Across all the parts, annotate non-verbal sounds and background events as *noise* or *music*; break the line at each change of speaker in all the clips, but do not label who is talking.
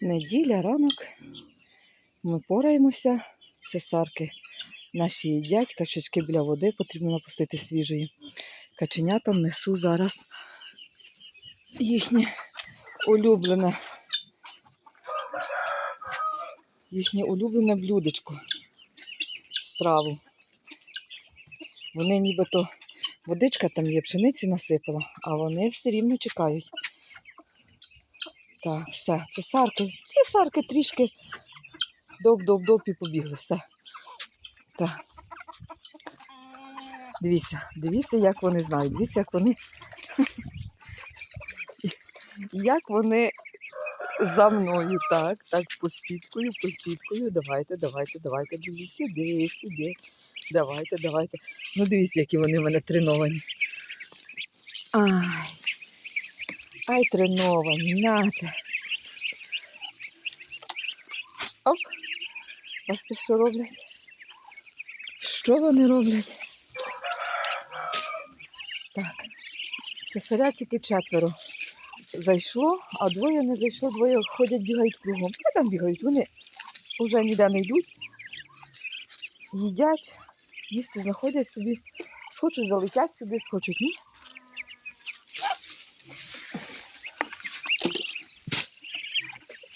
Неділя, ранок. Ми пораємося. Цесарки наші їдять, качечки біля води потрібно напустити свіжої. Каченятам несу зараз їхнє улюблене. Їхнє улюблене блюдечко. Страву. Вони нібито водичка там є, пшениці насипала, а вони все рівно чекають. Так, все, це сарки. Ці сарки трішки доп-доп-доп і побігли, все. Так. Дивіться, дивіться, як вони знають, дивіться, як вони. *laughs* Як вони за мною, так, так, посіткою, посіткою. Давайте, давайте, давайте, друзі, сюди, сюди. Давайте, давайте. Ну, дивіться, які вони в мене треновані. Ай. Ай, треновані, нате. Оп. Бачите, що роблять? Що вони роблять? Так. Це селя тільки четверо зайшло, а двоє не зайшло, двоє ходять, бігають кругом. Вони там бігають, вони вже ніде не йдуть, їдять, їсти знаходять собі, схочуть залетять сюди, схочуть ні.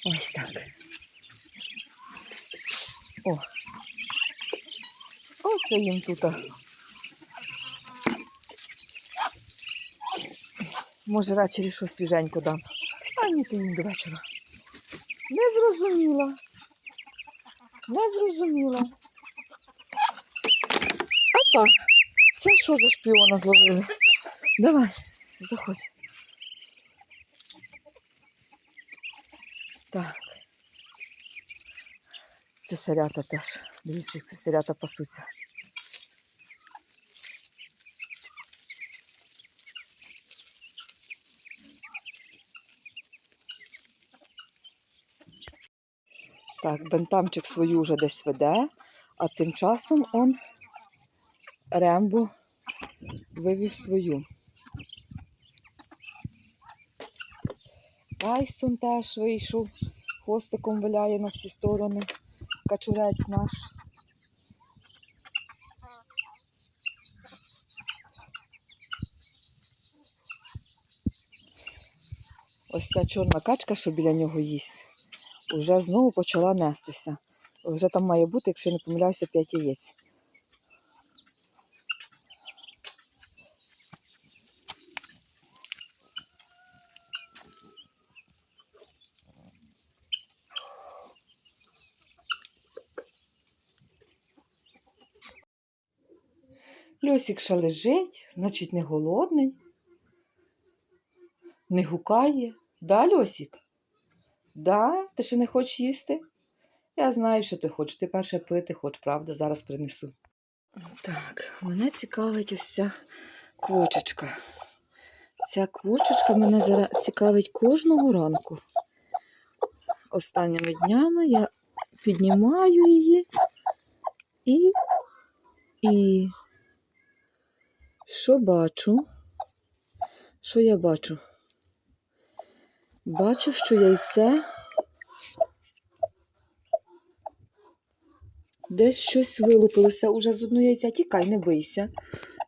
Ось так. О. Оце їм тут. Може, ввечері щось свіженько дам. А ні, то їм до вечора. Не зрозуміла. Не зрозуміла. Опа! Це що за шпіона зловили? Давай, заходь. Так. Це сирята теж. Дивіться, як це сирята пасуться. Так, бентамчик свою вже десь веде, а тим часом он Рембо вивів свою. Тайсон теж вийшов, хвостиком виляє на всі сторони. Качурець наш. Ось ця чорна качка, що біля нього їсть, вже знову почала нестися. Вже там має бути, якщо я не помиляюся, 5 яєць. Льосик ще лежить, значить, не голодний, не гукає. Да, Льосик? Да? Ти ще не хочеш їсти? Я знаю, що ти хочеш. Ти перше пити хочеш, правда? Зараз принесу. Так, мене цікавить ось ця квочечка. Ця квочечка мене зараз цікавить кожного ранку. Останніми днями я піднімаю її і. і. Що бачу? Що я бачу? Бачу, що яйце десь щось вилупилося. Уже з одного яйця. Тікай, не бийся.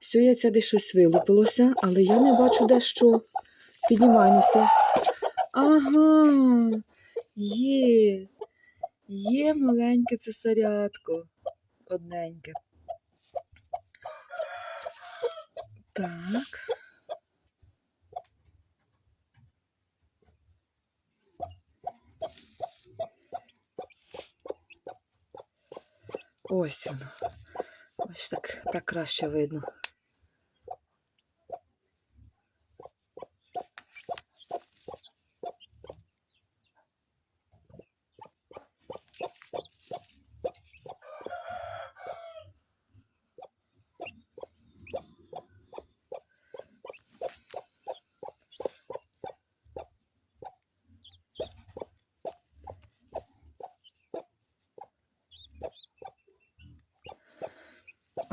Цього яйця десь щось вилупилося, але я не бачу де що. Піднімаюся. Ага, є. Є маленьке цесарятко. Одненьке. Так. Ось воно. Ось так, так краще видно.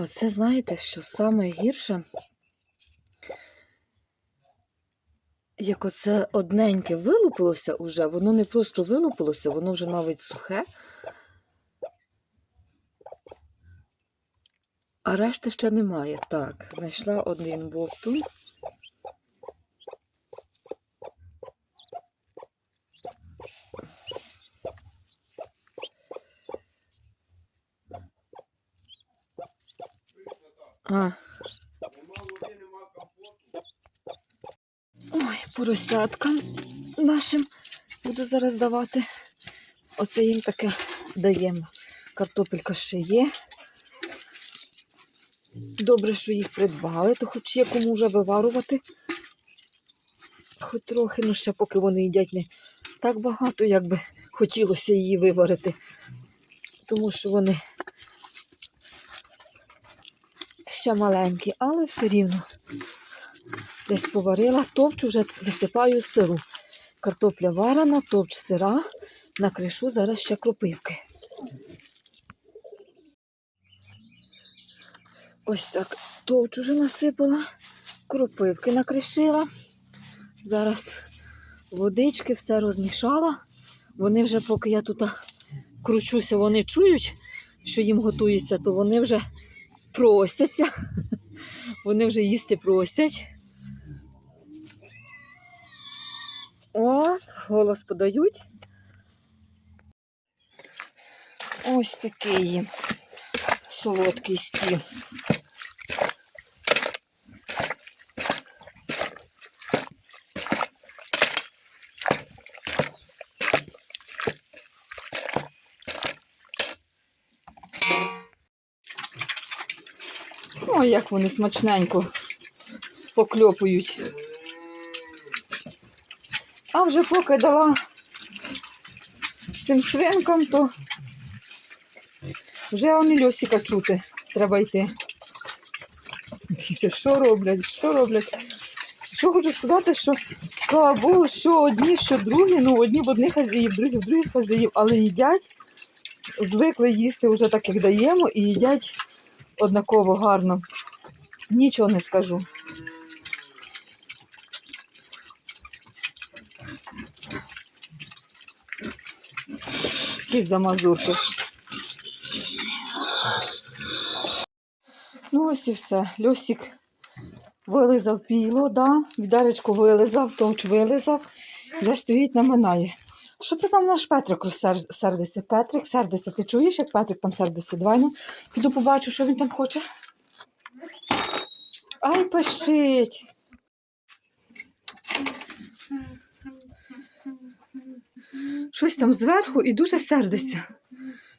Оце знаєте, що саме гірше, Як оце одненьке вилупилося уже, воно не просто вилупилося, воно вже навіть сухе. А решти ще немає. Так, знайшла один бовтун. А. Ой, поросяткам нашим буду зараз давати. Оце їм таке даємо. Картопелька ще є. Добре, що їх придбали, то хоч є кому вже виварувати. Хоч трохи, ну ще поки вони їдять не так багато, як би хотілося її виварити. Тому що вони ще маленькі, але все рівно. Десь поварила, товч уже засипаю сиру. Картопля варена, товч сира, накришу зараз ще кропивки. Ось так товч уже насипала, кропивки накришила. Зараз водички все розмішала. Вони вже, поки я тут кручуся, вони чують, що їм готується, то вони вже просяться. Вони вже їсти просять. О, голос подають. Ось такий солодкий стіл. Як вони смачненько покльопують. А вже поки дала цим свинкам, то вже он чути. Треба йти. Дивіться, що роблять, що роблять. Що хочу сказати, що слава Богу, що одні, що другі, ну одні в одних хазяїв, другі в других хазяїв, але їдять, звикли їсти вже так, як даємо, і їдять однаково гарно. Нічого не скажу. Якісь замазурки. Ну, ось і все. Льосик вилизав піло, да? відеречко вилизав, товч вилизав, вже стоїть наминає. Що це там наш Петрик сердиться? Петрик сердиться. Ти чуєш, як Петрик там сердиться? Давай ну, піду побачу, що він там хоче. Ай, пищить. Щось там зверху і дуже сердиться.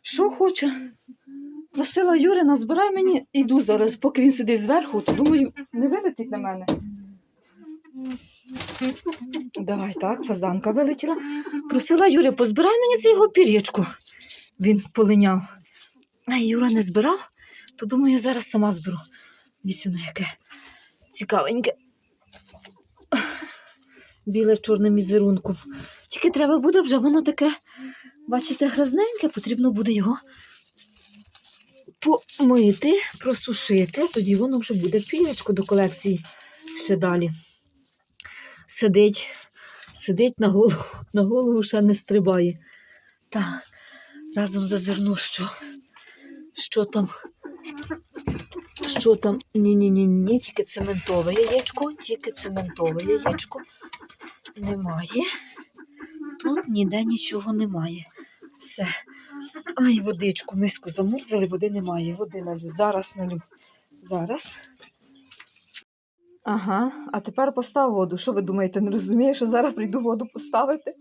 Що хоче? Просила Юрина, збирай мені, іду зараз, поки він сидить зверху, то думаю, не вилетить на мене. Давай так, фазанка вилетіла. Просила Юря, позбирай мені це його пір'ячко. Він полиняв. А Юра не збирав, то думаю, зараз сама зберу. Вісіно яке цікавеньке. Біле чорним візерунком. Тільки треба буде вже воно таке, бачите, грязненьке, потрібно буде його помити, просушити, тоді воно вже буде пірячко до колекції ще далі. Сидить, сидить на голову, на голову ще не стрибає. Так, разом зазирну, що, що там. Що там? Ні-ні-ні, ні, тільки цементове яєчко, тільки цементове яєчко. Немає. Тут ніде нічого немає. Все. Ай, водичку, миску замурзали, води немає. Води налю. Зараз налю. Зараз. Ага, а тепер постав воду. Що ви думаєте, не розуміє, що зараз прийду воду поставити?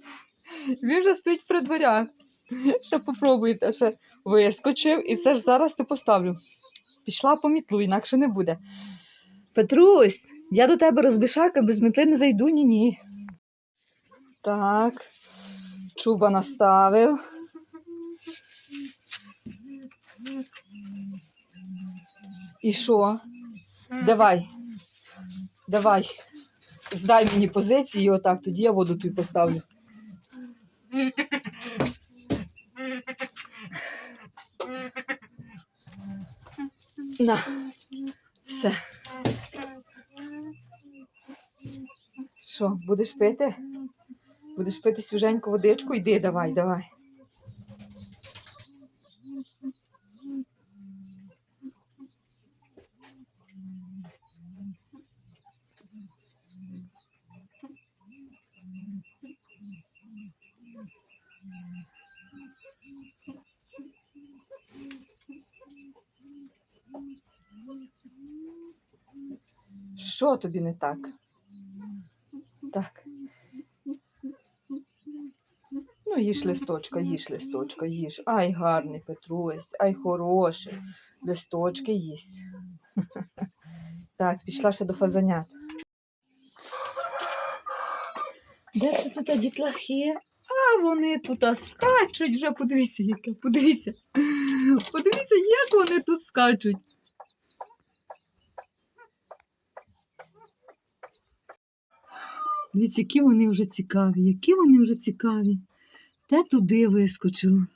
Він вже стоїть при дверях. Ще попробуйте, ще вискочив, і це ж зараз ти поставлю. Пішла по мітлу, інакше не буде. Петрусь, я до тебе розбишака, без метли не зайду, ні-ні. Так, чуба наставив. І що? Давай. Давай. Здай мені позиції, отак, тоді я воду тут поставлю. На. Все. Що, будеш пити? Будеш пити свіженьку водичку? Йди, давай, давай. Що тобі не так? Так. Ну, їж листочка, їж листочка, їж. Ай, гарний Петрусь, ай хороший. Листочки їсть. *laughs* Так, пішла ще до фазанят. Де це тут дітлахи? А вони тут скачуть вже. Подивіться, яке. Подивіться. Подивіться, як вони тут скачуть. Дивіться, які вони вже цікаві, які вони вже цікаві. Те туди вискочило.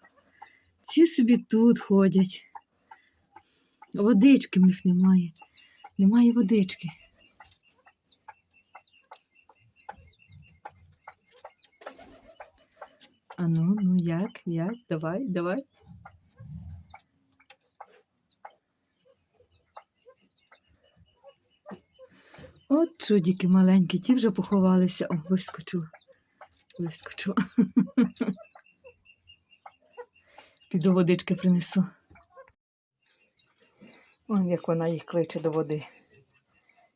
Ці собі тут ходять. Водички в них немає. Немає водички. А ну, ну як, як? Давай, давай. От чудики маленькі, ті вже поховалися. О, вискочила. Вискочила. *laughs* Піду водички принесу. Вон як вона їх кличе до води.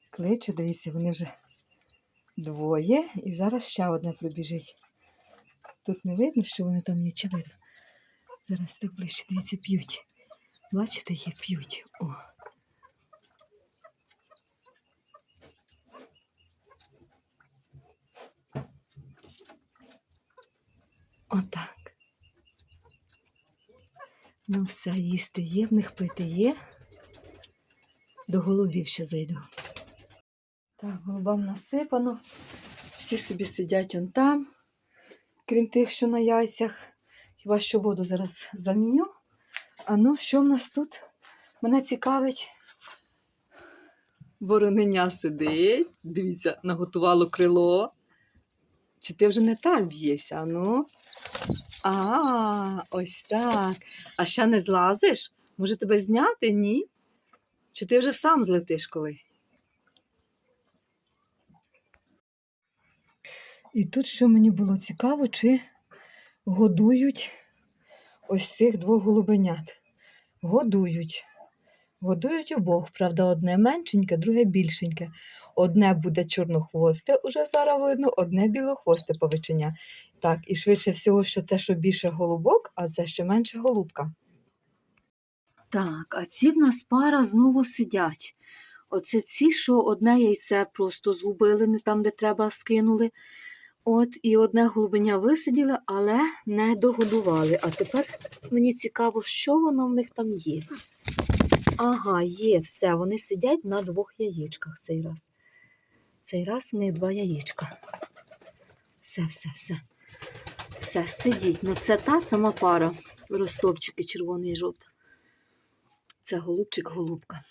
Кличе, дивіться, вони вже двоє, і зараз ще одне прибіжить. Тут не видно, що вони там є, видно. Зараз так ближче, дивіться, п'ють. Бачите, є п'ють. О. Отак. Ну, все, їсти є, в них пити є. До голубів ще зайду. Так, голубам насипано. Всі собі сидять он там, крім тих, що на яйцях. Хіба що воду зараз заміню. А ну, що в нас тут? Мене цікавить. Вороненя сидить. Дивіться, наготувало крило. Чи ти вже не так б'єшся? А ну? А, ось так. А ще не злазиш? Може тебе зняти? Ні? Чи ти вже сам злетиш коли? І тут що мені було цікаво, чи годують ось цих двох голубенят. Годують. Годують обох, правда, одне меншеньке, друге більшеньке. Одне буде чорнохвосте, уже зараз видно, одне білохвосте повиченя. Так, і швидше всього, що те, що більше голубок, а це ще менше голубка. Так, а ці в нас пара знову сидять. Оце ці, що одне яйце просто згубили, не там, де треба, скинули. От, і одне голубеня висиділи, але не догодували. А тепер мені цікаво, що воно в них там є. Ага, є все. Вони сидять на двох яєчках цей раз. Цей раз в них два яєчка. Все, все, все. Все, сидіть. Ну, це та сама пара. Ростовчики червоний і жовта. Це голубчик-голубка.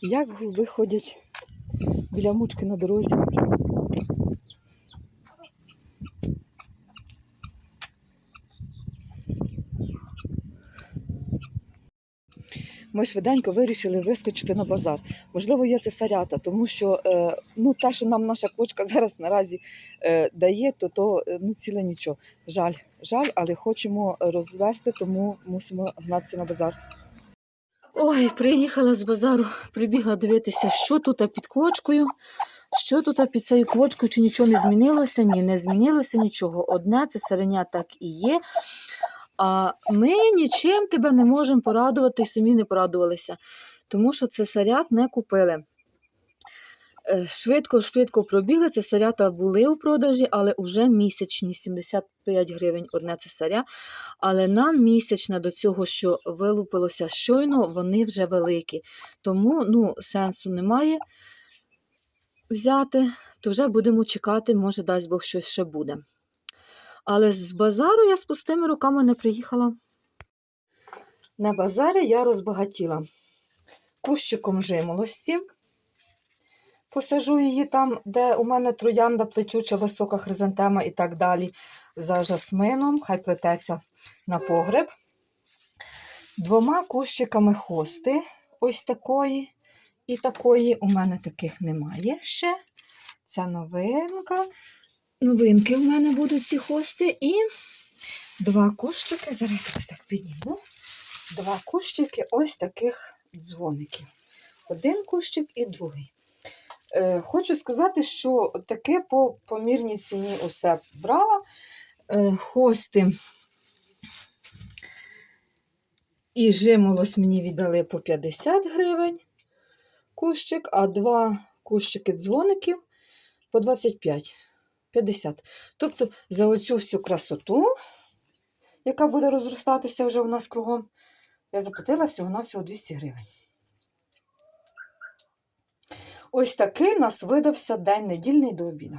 Як голуби ходять біля мучки на дорозі. Ми швиденько вирішили вискочити на базар. Можливо, є це сарята, тому що е, ну, те, що нам наша квочка *laughs* зараз наразі е, дає, то, то е, ну, ціле нічого. Жаль, жаль, але хочемо розвести, тому мусимо гнатися на базар. Ой, приїхала з базару, прибігла дивитися, що тут під квочкою, що тут під цією квочкою, чи нічого не змінилося? Ні, не змінилося нічого. Одне це сиреня так і є. А ми нічим тебе не можемо порадувати, самі не порадувалися, тому що це сарят не купили. Швидко-швидко пробігли, це сарята були у продажі, але вже місячні 75 гривень одне це саря. Але нам місячне до цього, що вилупилося щойно, вони вже великі. Тому ну, сенсу немає взяти, то вже будемо чекати, може, дасть Бог щось ще буде. Але з базару я з пустими руками не приїхала. На базарі я розбагатіла кущиком жимолості. Посажу її там, де у мене троянда плетюча, висока хризантема і так далі. За жасмином, хай плететься на погреб. Двома кущиками хости, ось такої і такої. У мене таких немає ще. Це новинка. Новинки у мене будуть ці хости. І два кущики. Зараз я так підніму. Два кущики ось таких дзвоників. Один кущик і другий. Е, хочу сказати, що таке по помірній ціні усе брала. Е, хости і жимолось мені віддали по 50 гривень кущик, а два кущики дзвоників по 25. 50. Тобто за оцю всю красоту, яка буде розростатися вже у нас кругом, я заплатила всього-навсього 200 гривень. Ось такий нас видався день недільний до обіду.